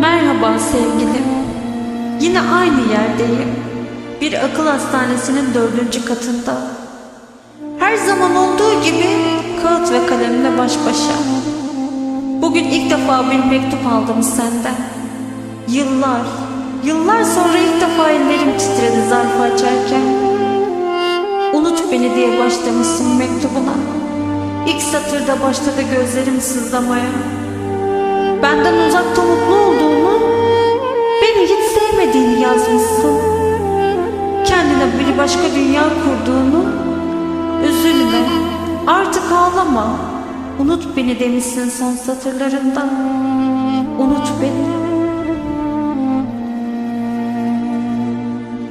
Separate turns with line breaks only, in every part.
Merhaba sevgilim. Yine aynı yerdeyim. Bir akıl hastanesinin dördüncü katında. Her zaman olduğu gibi kağıt ve kalemle baş başa. Bugün ilk defa bir mektup aldım senden. Yıllar, yıllar sonra ilk defa ellerim titredi zarfı açarken. Unut beni diye başlamışsın mektubuna. İlk satırda başladı gözlerim sızlamaya. Benden uzakta mutlu olduğunu, beni hiç sevmediğini yazmışsın. Kendine bir başka dünya kurduğunu, üzülme, artık ağlama. Unut beni demişsin son satırlarında. Unut beni.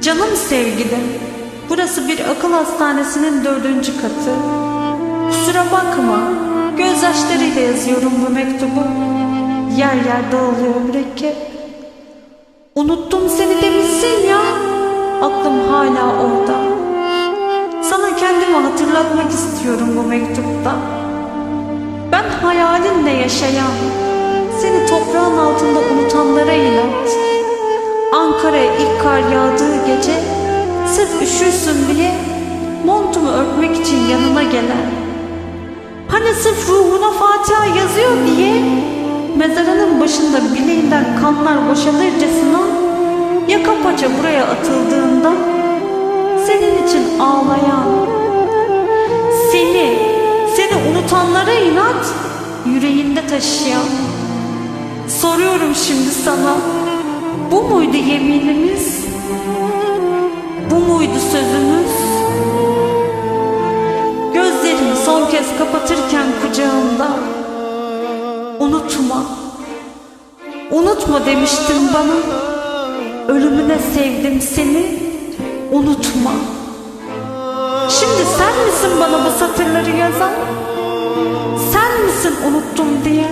Canım sevgilim, burası bir akıl hastanesinin dördüncü katı. Kusura bakma, gözyaşlarıyla yazıyorum bu mektubu. Yer yer dağılıyor mürekkep. Unuttum seni demişsin ya, aklım hala orada. Sana kendimi hatırlatmak istiyorum bu mektupta. Ben hayalinle yaşayan, seni toprağın altında unutanlara inat. Ankara'ya ilk kar yağdığı gece, sırf üşürsün diye montumu örtmek için yanına gelen. Hani sırf ruhuna Fatiha yazıyor diye mezarının başında bileğinden kanlar boşalırcasına yaka paça buraya atıldığında senin için ağlayan seni seni unutanlara inat yüreğinde taşıyan soruyorum şimdi sana bu muydu yeminimiz? Bu muydu sözümüz? Gözlerimi son kez kapatırken kucağımda Unutma. Unutma demiştin bana. Ölümüne sevdim seni. Unutma. Şimdi sen misin bana bu satırları yazan? Sen misin unuttum diye?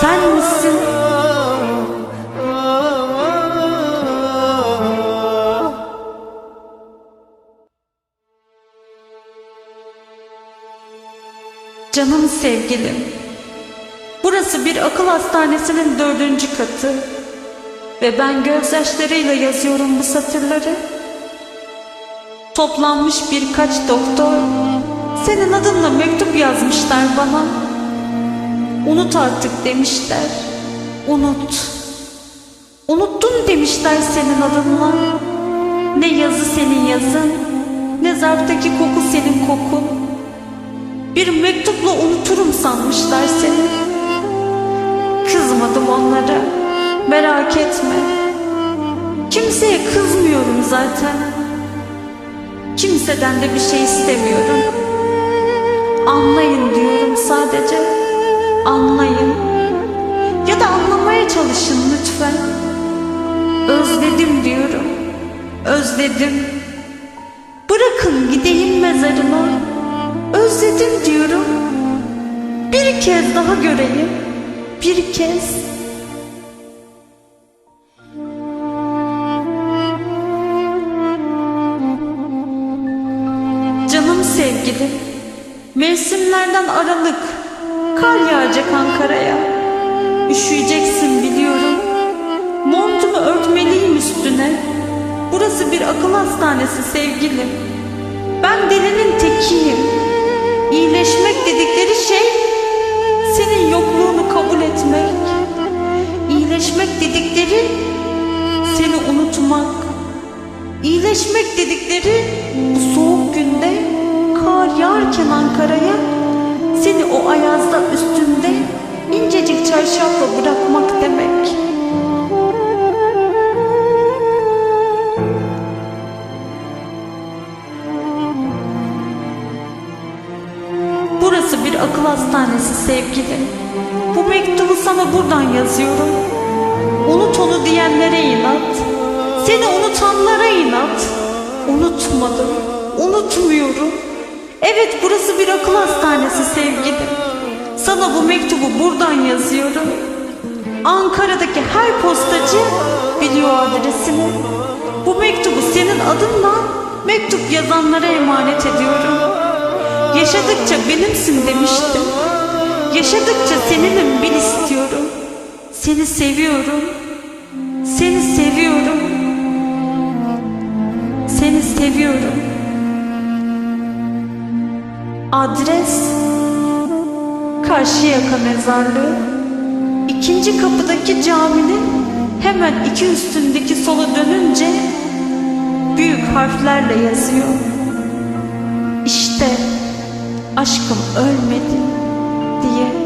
Sen misin? Canım sevgilim, burası bir akıl hastanesinin dördüncü katı ve ben gözyaşlarıyla yazıyorum bu satırları. Toplanmış birkaç doktor, senin adınla mektup yazmışlar bana. Unut artık demişler, unut. Unuttun demişler senin adınla. Ne yazı senin yazın, ne zarftaki koku senin kokun. Bir mektupla unuturum sanmışlar seni. Kızmadım onlara. Merak etme. Kimseye kızmıyorum zaten. Kimseden de bir şey istemiyorum. Anlayın diyorum sadece. Anlayın. Ya da anlamaya çalışın lütfen. Özledim diyorum. Özledim. Bırakın gideyim mezarına. Özledim diyorum. Bir kez daha göreyim. Bir kez. Canım sevgilim. Mevsimlerden aralık. Kar yağacak Ankara'ya. Üşüyeceksin biliyorum. Montumu örtmeliyim üstüne. Burası bir akıl hastanesi sevgilim. Ben delinin tekiyim. Kabul etmek. İyileşmek dedikleri seni unutmak. İyileşmek dedikleri bu soğuk günde kar yağarken Ankara'ya seni o ayazda üstünde incecik çarşafla bırakmak demek. Burası bir akıl hastanesi sevgilim. Bu mektubu sana buradan yazıyorum. Unut onu diyenlere inat. Seni unutanlara inat. Unutmadım. Unutmuyorum. Evet burası bir akıl hastanesi sevgilim. Sana bu mektubu buradan yazıyorum. Ankara'daki her postacı biliyor adresini. Bu mektubu senin adınla mektup yazanlara emanet ediyorum. Yaşadıkça benimsin demiştim. Yaşadıkça seninim bil istiyorum. Seni seviyorum. Seni seviyorum. Seni seviyorum. Adres Karşıyaka Mezarlığı. İkinci kapıdaki caminin hemen iki üstündeki sola dönünce büyük harflerle yazıyor. İşte aşkım ölmedi diye.